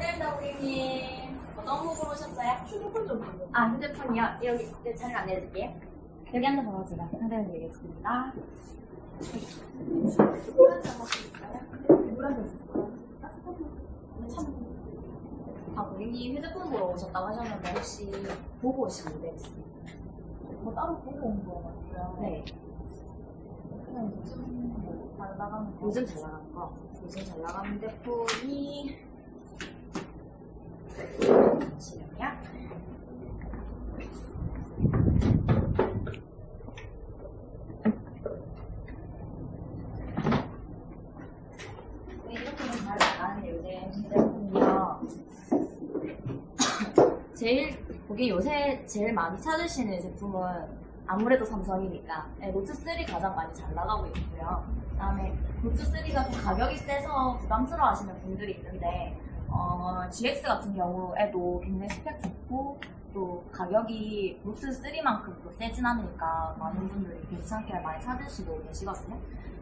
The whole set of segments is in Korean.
고객님. 어떤 부분 오셨어요? 휴대폰 좀 보세요. 아, 휴대폰이요? 여기, 네, 자리를 안내해드릴게요. 여기 앉아서 제가 상담해드리겠습니다. 아, 고객님 휴대폰 보러 오셨다고 하셨는데 혹시 보고 오신 모델 있으세요? 뭐 따로 보고 온 거 같고요. 네. 그냥 요즘 뭐잘 나가는 거. 요즘 잘 나가는 거. 요즘 잘 나가는 휴대폰이 잠시만요. 네, 이렇게 잘 나가는 요즘 휴대폰이요. 제일 거기 요새 제일 많이 찾으시는 제품은 아무래도 삼성이니까 네, 노트3 가장 많이 잘 나가고 있고요. 그 다음에 노트3가 좀 가격이 세서 부담스러워 하시는 분들이 있는데 어, GX 같은 경우에도 굉장히 스펙 좋고 또 가격이 노트3만큼 또 세진 않으니까 많은 분들이 괜찮게 많이 찾으시고 계시거든요.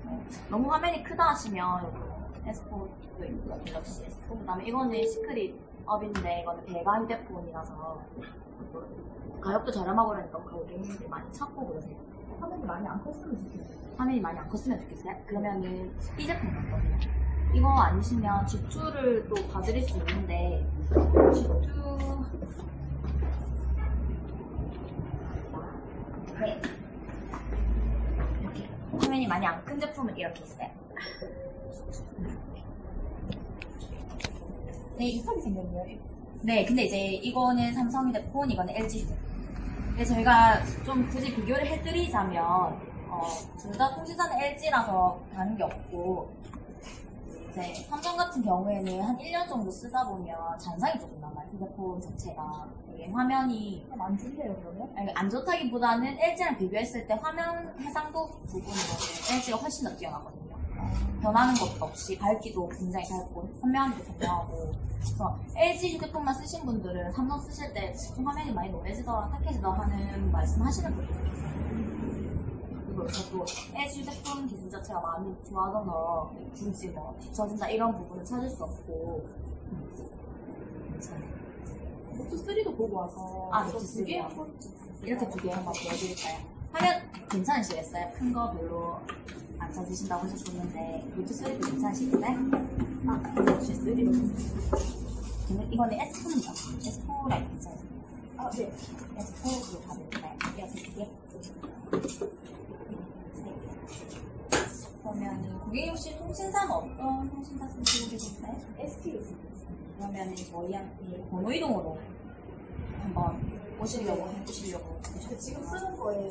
네, 너무 화면이 크다 하시면 S4도 있고요. 갤럭시 S4 그다음에 이거는 시크릿 업인데 이거는 대가 휴대폰이라서 가격도 저렴하고 그러니까 고객님들 많이 찾고 그러세요. 화면이 많이 안 컸으면 좋겠어요. 화면이 많이 안 컸으면 좋겠어요. 그러면은 이 제품 같거든요. 이거 아니시면 직주를 또 봐드릴 수 있는데 직주 네 이렇게 화면이 많이 안 큰 제품은 이렇게 있어요. 네, 비슷하게 생겼네요. 네, 근데 이제 이거는 삼성 휴대폰, 이거는 LG 휴대폰. 근데 저희가 좀 굳이 비교를 해드리자면, 어, 둘 다 통신사는 LG라서 다른 게 없고, 이제 삼성 같은 경우에는 한 1년 정도 쓰다 보면 잔상이 조금 남아요. 휴대폰 자체가. 이게 화면이 좀안 줄래요, 그러면? 아니, 안 좋다기보다는 LG랑 비교했을 때 화면 해상도 부분으로는 LG가 훨씬 더 뛰어나거든요. 변하는 것도 없이 밝기도 굉장히 밝고 선명하기도 선명하고 그래서 LG 휴대폰만 쓰신 분들은 삼성 쓰실 때좀 화면이 많이 노래지더라 탁해지더라 하는 말씀 하시는 분들이 계세요 그리고 저도 LG 휴대폰 기술 자 체가 많이 좋아져서 굳이 뭐 뒤처진다 이런 부분은 찾을 수 없고 음, 괜찮아요 노트 3도 보고 와서. 아, 이거 노트3 두 개? 요. 이렇게 두 개 한번 보여드릴까요? 화면 괜찮으시겠어요? 큰 거 별로 안 찾으신다고 하셨었는데 노트 3도 괜찮으시겠어요? 아, 역시 3도. 근데 이거는 S4입니다. S4랑 괜찮아요. 아, 네. S4로 가볼까요? 이렇게 두 개. 그러면은 고객님 혹시 통신사는 어떤 통신사 쓰시고 계실까요? ST로 쓰고 그러면은 저희한테 번호 이동으로 한번 오시려고 해주시려고 저 지금 쓰는 거에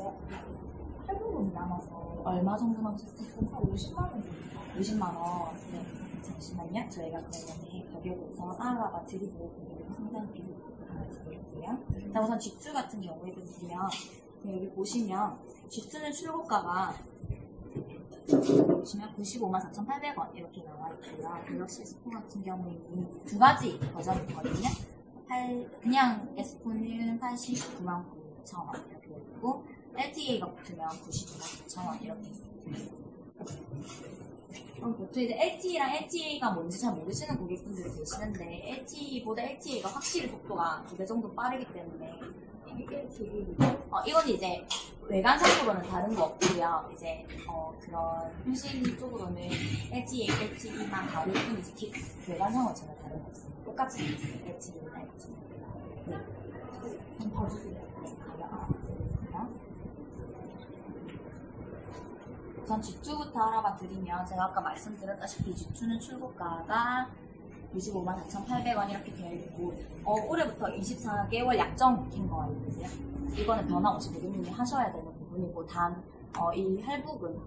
할부금이 남아서 얼마 정도 나오셨어요? 한 50만 원 정도. 50만 원. 네. 잠시만요. 저희가 그러면 우선 알아봐 드리고 그리고 상담 비교 드릴게요. 자, 우선 직주 같은 경우에 보시면 네, 여기 보시면 직주는 출고가가 보시면 95만 4,800원 이렇게 나와 있고요. 갤럭시 S4 같은 경우에는 두 가지 버전이 있거든요. 팔- 그냥 S4는 89만 9천 원 이렇게 있고 LTE가 붙으면 99만 9천 원 이렇게 있습니다. 그럼 보통 이제 LTE랑 LTE가 뭔지 잘 모르시는 고객분들이 계시는데 LTE보다 LTE가 확실히 속도가 두 배 정도 빠르기 때문에 어, 이건 이제 외관상으로는 다른 거 없고요. 이제 어, 그런 통신 쪽으로는 LTE, LTE만 다를 뿐이지 기- 외관상으로 전혀 다른 거 없습니다. 똑같이 생겼어요. LTE랑 LTE. 네. 좀 봐주세요. 우선 직주부터 알아봐 드리면 제가 아까 말씀드렸다시피 직주는 출고가가 25만 4,800원 이렇게 되어 있고 어, 올해부터 24개월 약정인 거 있는데요. 이거는 변함없이 고객님이 하셔야 되는 부분이고 단이 할부금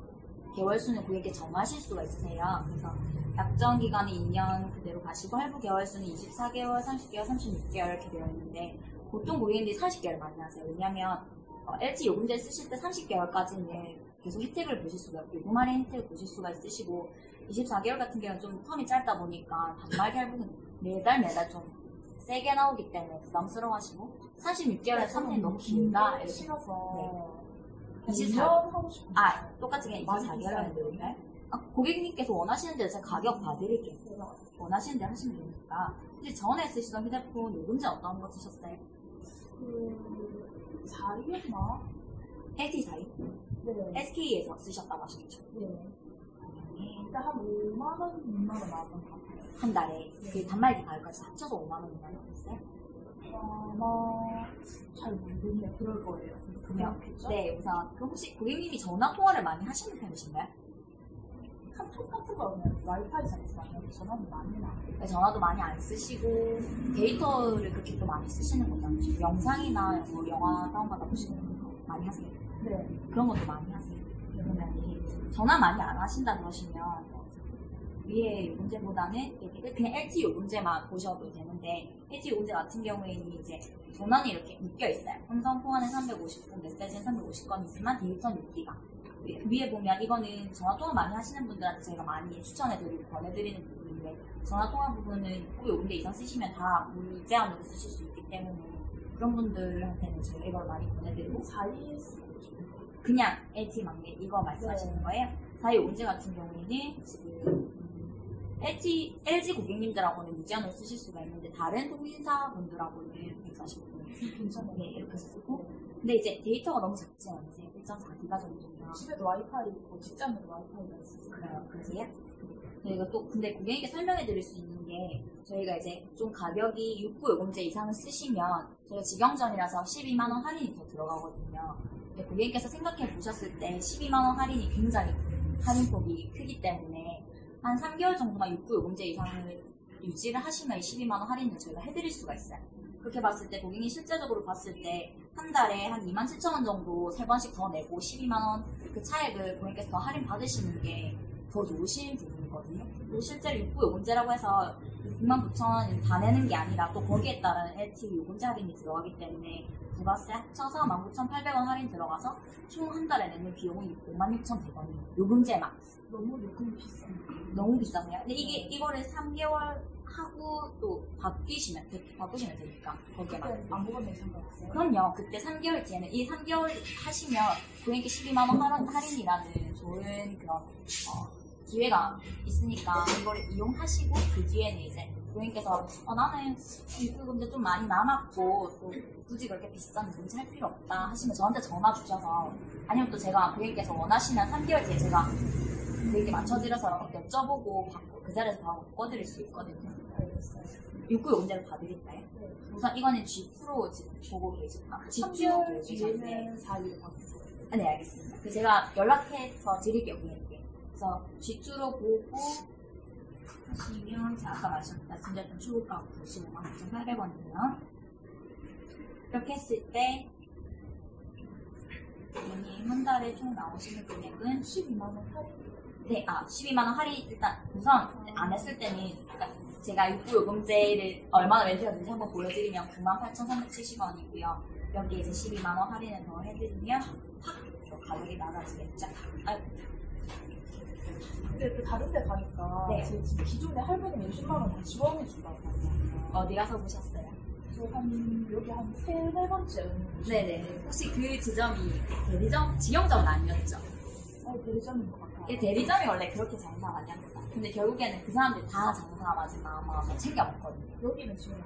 개월 수는 고객께 정하실 수가 있으세요. 그래서 약정 기간이 2년 그대로 가시고 할부 개월 수는 24개월, 30개월, 36개월 이렇게 되어 있는데 보통 고객님들이 30개월 많이 하세요. 왜냐하면 어, LG 요금제 쓰실 때 30개월까지는 계속 혜택을 보실 수가 있고 요금할인 혜택을 보실 수가 있으시고 24개월 같은 경우는 좀 텀이 짧다 보니까 단말기 할부는 매달 매달 좀 세게 나오기 때문에 부담스러워하시고 36개월에 3년이 너무 길다 이렇게 싫어서. 24 24 하고 싶어. 아 똑같이 그냥 많이 24개월 비싸요. 했는데 아, 고객님께서 원하시는 대로 제가 가격 봐드릴게요. 원하시는 대로 하시면 되니까. 근데 전에 쓰시던 휴대폰 요금제 어떤 거 쓰셨어요? 그, 4위였나? LT 사이? 네. SK에서 쓰셨다고 하셨죠? 네. 일단 한 5만 원, 6만 원 나왔던 것 같아요. 한 달에 그 단말기 가격까지 합쳐서 5만 원이나 나왔어요? 아마, 잘 모르겠네요. 그럴 거예요. 그렇겠죠? 네, 우선 그럼 혹시 고객님이 전화 통화를 많이 하시는 편이신가요? 카톡 같은 거는 많이 하고 전화는 많이 나와요. 네, 전화도 많이 안 쓰시고 데이터를 그렇게 또 많이 쓰시는 것도 아니시고 영상이나 뭐 영화 다운받아 보시는 거 많이 하세요? 네. 그런 것도 많이 하세요. 그러면 전화 많이 안 하신다 그러시면 위에 요금제보다는 이렇게 그냥 LT 요금제만 보셔도 되는데 LT 요금제 같은 경우에는 이제 전원이 이렇게 묶여 있어요. 음성 통화는 350건, 메시지는 350건이지만 데이터는 6기가. 위에 보면 이거는 전화 통화 많이 하시는 분들한테 제가 많이 추천해드리고 권해드리는 부분인데 전화 통화 부분은 꼭 요금제 이상 쓰시면 다 무제한으로 쓰실 수 있기 때문에 그런 분들한테는 제가 이걸 많이 권해드리고 4위 쓰고 싶어요. 그냥 LT 막내 이거 말씀하시는 네. 거예요? 사이 온제 같은 경우에는 지금 음, LG, LG 고객님들하고는 무제한으로 쓰실 수가 있는데 다른 통신사 분들하고는 145분 괜찮아요. 네, 이렇게 쓰고 근데 이제 데이터가 너무 작지 않으세요? 1.4기가 정도면 집에도 와이파이 있고 직장에도 와이파이가 있어서 그래요 그러세요? 저희가 또 근데 고객님께 설명해 드릴 수 있는 게 저희가 이제 좀 가격이 6구 요금제 이상을 쓰시면 저희가 직영전이라서 12만 원 할인이 더 들어가거든요 고객님께서 생각해 보셨을 때 12만원 할인이 굉장히 할인폭이 크기 때문에 한 3개월 정도만 6구 요금제 이상을 유지를 하시면 12만원 할인을 저희가 해드릴 수가 있어요 그렇게 봤을 때 고객님 실제적으로 봤을 때 한 달에 한 2만 7천 원 정도 세 번씩 더 내고 12만 원 그 차액을 고객님께서 더 할인 받으시는 게 더 좋으신 부분이거든요. 또 실제로 육구 요금제라고 해서 6만 9천 원 다 내는 게 아니라 또 거기에 따른 LTV 요금제 할인이 들어가기 때문에 부가세 합쳐서 19,800원 할인 들어가서 총 한 달에 내는 비용은 56,100원이에요. 요금제만. 너무 요금이 비쌉니다. 너무 비싸세요? 근데 이게 이거를 3개월 하고 또 바뀌시면 되- 바꾸시면 되니까 거기에만. 그때 아무거나 상관없어요. 그럼요. 그때 3개월 뒤에는 이 3개월 하시면 고객님께 12만 원 할인, 할인이라는 좋은 그런 어, 기회가 있으니까 이걸 이용하시고 그 뒤에는 이제 고객님께서 어, 나는 입구금제 좀 많이 남았고 또 굳이 그렇게 비싼 금지 할 필요 없다 하시면 저한테 전화 주셔서 아니면 또 제가 고객님께서 원하시면 3개월 뒤에 제가 고객님 맞춰드려서 여쭤보고 받고 그 자리에서 바로 바꿔드릴 수 있거든요. 입구 요금제를 봐드릴까요? 네. 우선 이거는 G 프로 지금 보고 계시나? G 3개월 프로 뒤에는 4위로 바뀌어요. 아, 네 알겠습니다. 그 제가 연락해서 드릴게요 고객님께. 그래서 G2로 보고 제가 아까 말씀, 말씀드렸던 출고가 95만 9,800원이고요. 이렇게 했을 때 고객님 한 달에 총 나오시는 금액은 12만 원 할인. 네, 아, 12만 원 할인, 일단, 우선, 안 했을 때는, 그러니까 제가 입구 요금제를 얼마나 렌트였는지 한번 보여드리면 98,370원이고요. 여기에 이제 12만 원 할인을 더 해드리면, 확, 또 가격이 나가지겠죠? 아, 근데 그 다른 데 가니까 네. 제 지금 기존에 할부는 20만 원다 지원해 준다고 하더라고요. 어디 가서 보셨어요? 저한 여기 한 세 네 번째 곳이 네네. 혹시 그 지점이 대리점, 직영점은 아니었죠? 어, 대리점인 것 같아요. 이 대리점이 원래 그렇게 장사 많이 합니다. 근데 결국에는 그 사람들이 다 장사 마지막 마음을 챙겨 먹거든요. 여기는 해줘요.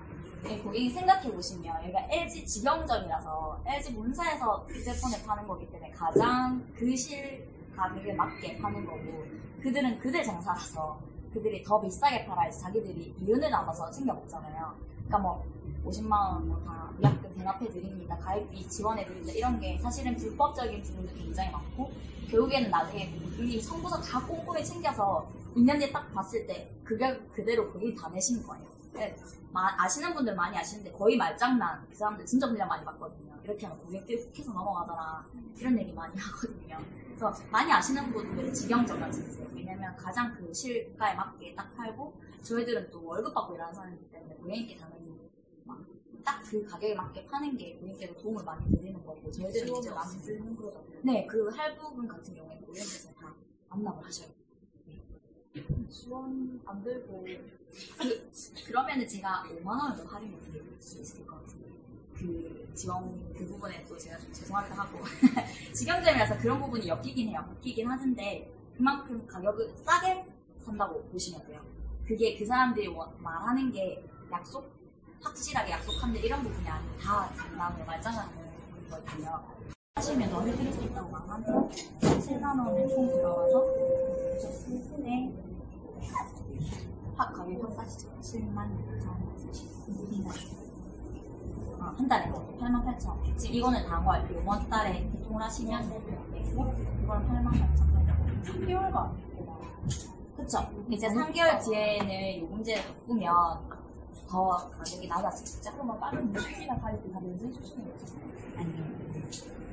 네, 고객이 생각해 보시면 여기가 LG 직영점이라서 LG 본사에서 휴대폰을 파는 거기 때문에 가장 그실 가격에 맞게 파는 거고 그들은 그들 장사라서 그들이 더 비싸게 팔아야지 자기들이 이윤을 남아서 챙겨 먹잖아요. 그러니까 뭐 50만 원뭐다 위약금 대납해 드립니다. 가입비 지원해 드립니다. 이런 게 사실은 불법적인 부분도 굉장히 많고 결국에는 나중에 이 청구서 다 꼼꼼히 챙겨서 2년 뒤에 딱 봤을 때 그게 그대로 고객이 다 내신 거예요. 네, 마- 아시는 분들 많이 아시는데 거의 말장난 그 사람들 진짜 분량 많이 받거든요. 이렇게 하면 고객 들 훅 해서 넘어가더라 이런 얘기 많이 하거든요. 그래서 많이 아시는 분들은 직영점만 쓰세요. 왜냐면 가장 그 실가에 맞게 딱 팔고 저희들은 또 월급 받고 일하는 사람이기 때문에 고객님께 당연히 딱 그 가격에 맞게 파는 게 고객님께도 도움을 많이 드리는 거고 저희들은 이제 안 남들 드리는 거잖아요. 네, 그 할부분 같은 경우에 고객님께서 다 반납을 하셔요. 지원 안 들고 그, 그러면은 제가 5만 원을 더 할인을 드릴 수 있을 것 같아요. 그 지원 그 부분에 또 제가 좀 죄송하기도 하고 직영점이라서 그런 부분이 엮이긴 해요. 엮이긴 하는데 그만큼 가격을 싸게 산다고 보시면 돼요. 그게 그 사람들이 원- 말하는 게 약속, 확실하게 약속한데 이런 부분이 아니고 다 장난으로 말장난으로 거거든요. 하시면 더 해드릴 수 있다고 말하면 7만 원에 총 들어가서 네. 확 가격이 확 싸지죠. 7만 6천 아, 한 달에 8만 8천. 지금 이거는 당월 이번 달에 개통을 하시면 되고 이거는 8만 8천 8백 3개월가 아니구나. 그쵸. 이제 3개월 뒤에는 요금제를 바꾸면 더 가격이 낮아지겠죠? 그러면 다른 무식이나 가입비 다 면세해 주시는 거죠? 아니요.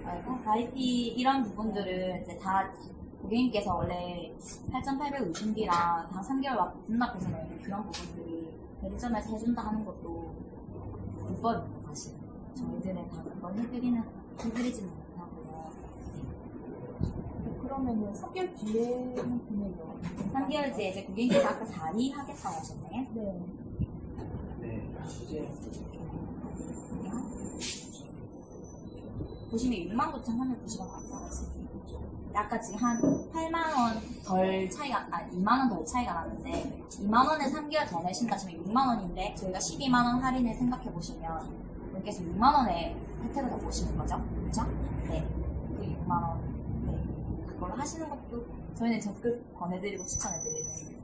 아, 가입비 이런 부분들은 이제 다 고객님께서 원래 8,850비랑 다 3개월 분납해서 그런 부분들이 대리점에서 해준다 하는 것도 불법입니다, 사실. 저희들은 다 그걸 해드리는, 해드리지는 못하고요. 그러면은 3개월 뒤에는 금액이요. 3개월 뒤에 이제 고객님께서 아까 4리 하겠다고 하셨나요? 네. 네, 이제 보시면 6만 9천 390원 나왔어요. 아까 지금 한 8만 원 덜 차이가, 아 2만 원덜 차이가 나는데 2만 원에 3개월 더 내신다 치면 6만 원인데 저희가 12만 원 할인을 생각해 보시면 여기서 6만 원의 혜택을 더 보시는 거죠, 그렇죠? 네, 그 6만 원, 네, 그걸 하시는 것도 저희는 적극 권해드리고 추천해드리는.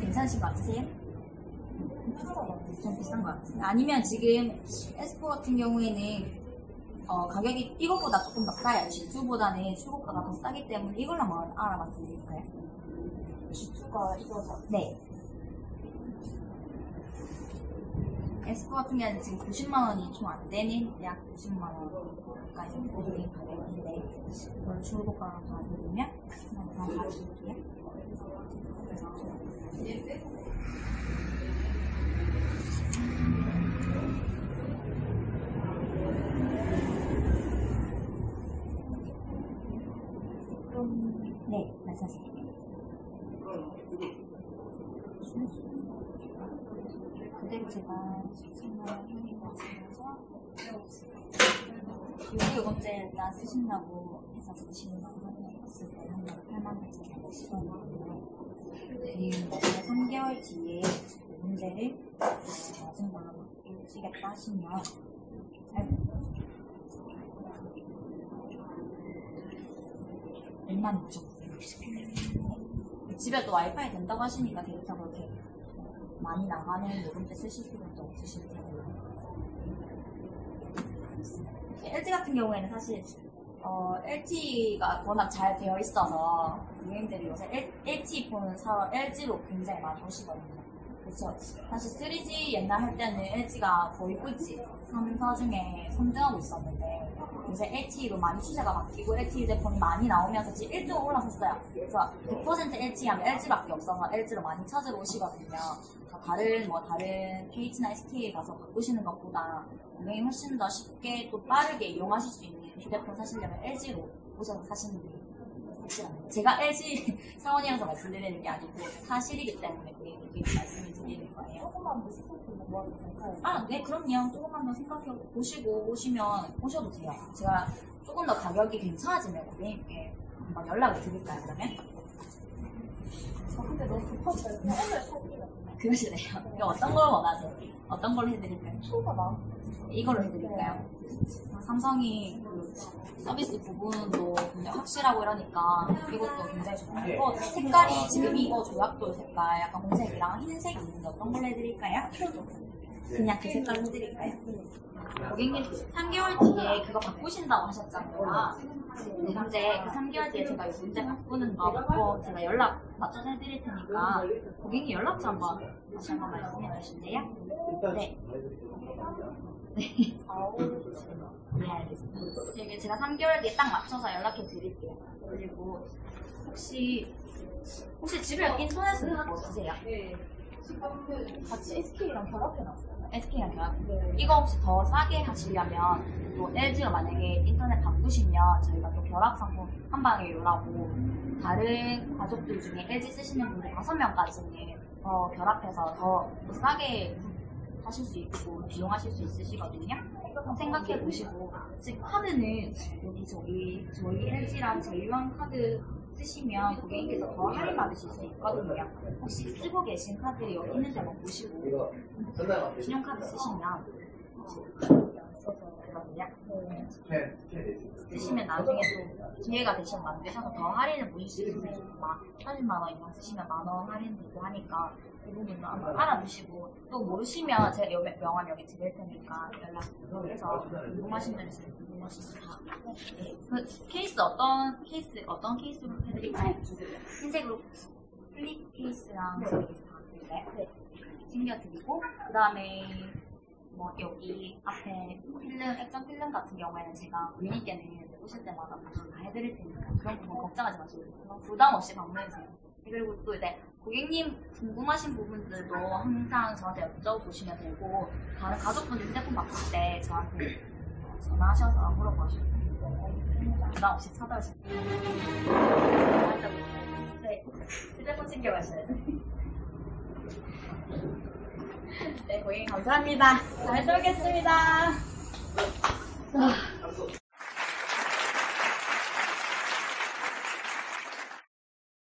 괜찮으신 것 같으세요? 좀 비싼 것 같아요. 아니면 지금 에스포 같은 경우에는 어, 가격이 이것보다 조금 더 싸요. G2보다는 출고가가 더 싸기 때문에 이걸로 한번 알아봐 드릴까요? G2가 이거죠. 네. 에스포 같은 경우는 지금 90만 원이 총안 되는 약 90만 원 가까이 정도 되는 가격인데 이걸 출고가로 봐드리면 한번 더 봐드릴게요. 네, 말씀하세요. 그대로 제가 할인을 드려서 요거 요금제 일단 쓰신다고 해서 드시는 거 봤을 때 한번 8만 8천 110원이고요. 그리고 3개월 뒤에 낮은 걸로 바꾸시겠다 하시면 얼마 죠 집에 또 와이파이 된다고 하시니까 데이터 그렇게 많이 나가는 요금제 쓰실 필요도 없으실 테고요. LG 같은 경우에는 사실 어, LT가 워낙 잘 되어 있어서 고객님들이 요새 L, LT 폰을 사러 LG로 굉장히 많이 오시거든요. 그렇죠. 사실 3G 옛날 할 때는 LG가 거의 꿀집 3사 중에 선정하고 있었는데 요새 LT로 많이 추세가 바뀌고 LT 제품이 많이 나오면서 지금 1등 올라섰어요. 그래서 100% LT 하면 LG밖에 없어서 LG로 많이 찾으러 오시거든요. 다 다른 뭐 다른 KT나 SK에 가서 바꾸시는 것보다 분명히 훨씬 더 쉽게 또 빠르게 이용하실 수 있는 휴대폰 사시려면 LG로 오셔서 사시는 게. 제가 LG 사원이라서 말씀드리는 게 아니고 사실이기 때문에 그렇게 말씀을 드리는 거예요. 뭐? 아, 네, 그럼요. 조금만 더 생각해 보시고 오시면 오셔도 돼요. 제가 조금 더 가격이 괜찮아지면 고객님께 한번 연락을 드릴까요, 그러면? 저 근데 너무 급하니까 그냥 오늘 사기가 그러시네요. 그럼 어떤 걸 원하세요? 어떤 걸로 해드릴까요? 초가 나. 이걸로 해드릴까요? 삼성이 그 서비스 부분도 굉장히 확실하고 이러니까 이것도 굉장히 좋아요. 이거 색깔이 지금 이거 조약돌 색깔 약간红색이랑 흰색이 있는데 어떤 걸로 해드릴까요? 그냥 그 색깔로 해드릴까요? 고객님 3개월 뒤에 그거 바꾸신다고 하셨잖아요. 네, 현재 그 3개월 뒤에 제가 이 문제 바꾸는 거 어, 제가 연락 맞춰서 해드릴 테니까 고객님 연락처 한번 다시 한번 말씀해 주실래요? 네. 네, 알겠습니다. 여기 제가 3개월 뒤에 딱 맞춰서 연락해 드릴게요. 그리고 혹시 혹시 집에 인터넷은 뭐 쓰세요? 같이 SK랑 결합해 놨어요. SK랑 결합? 네. 이거 혹시 더 싸게 하시려면 또 LG로 만약에 인터넷 바꾸시면 저희가 또 결합 상품 한 방에 요라고 다른 가족들 중에 LG 쓰시는 분들 다섯 명까지는 더 결합해서 더 싸게 하실 수 있고 비용하실 수 있으시거든요. 생각해 보시고 지금 카드는 여기 저기 저희 LG랑 제휴한 카드 쓰시면 고객님께서 더 할인 받으실 수 있거든요. 혹시 쓰고 계신 카드 여기 있는 데만 보시고 신용카드 쓰시면 되거든요. 쓰시면 나중에 또 기회가 되시면 만드셔서 더 할인을 보실 수 있어요. 막 30만 원 이상 쓰시면 만 원 할인되고 하니까 이 부분도 한번 알아두시고 또 모르시면 제가 여- 명함 여기 드릴 테니까 연락 드려서 궁금하신 점 있으면 궁금하신 거 다. 네. 그 케이스 어떤 케이스 어떤 케이스로 해드릴까요? 흰색으로 플립 케이스랑 다 드릴까요? 네. 챙겨드리고 그 다음에 뭐 여기 앞에 필름, 액정 필름 같은 경우에는 제가 고객님께는 오실 때마다 보상 다 해드릴 테니까 그런 부분 걱정하지 마시고 부담 없이 방문해주세요. 그리고 또 이제 고객님 궁금하신 부분들도 항상 저한테 여쭤보시면 되고 다른 가족분들 휴대폰 바꿀 때 저한테 어, 전화하셔서 물어보시면. 부담 없이 찾아오시면 돼요. 네, 휴대폰 챙겨가셔야 돼요. 네, 고객님 감사합니다. 잘 쏠겠습니다. 아,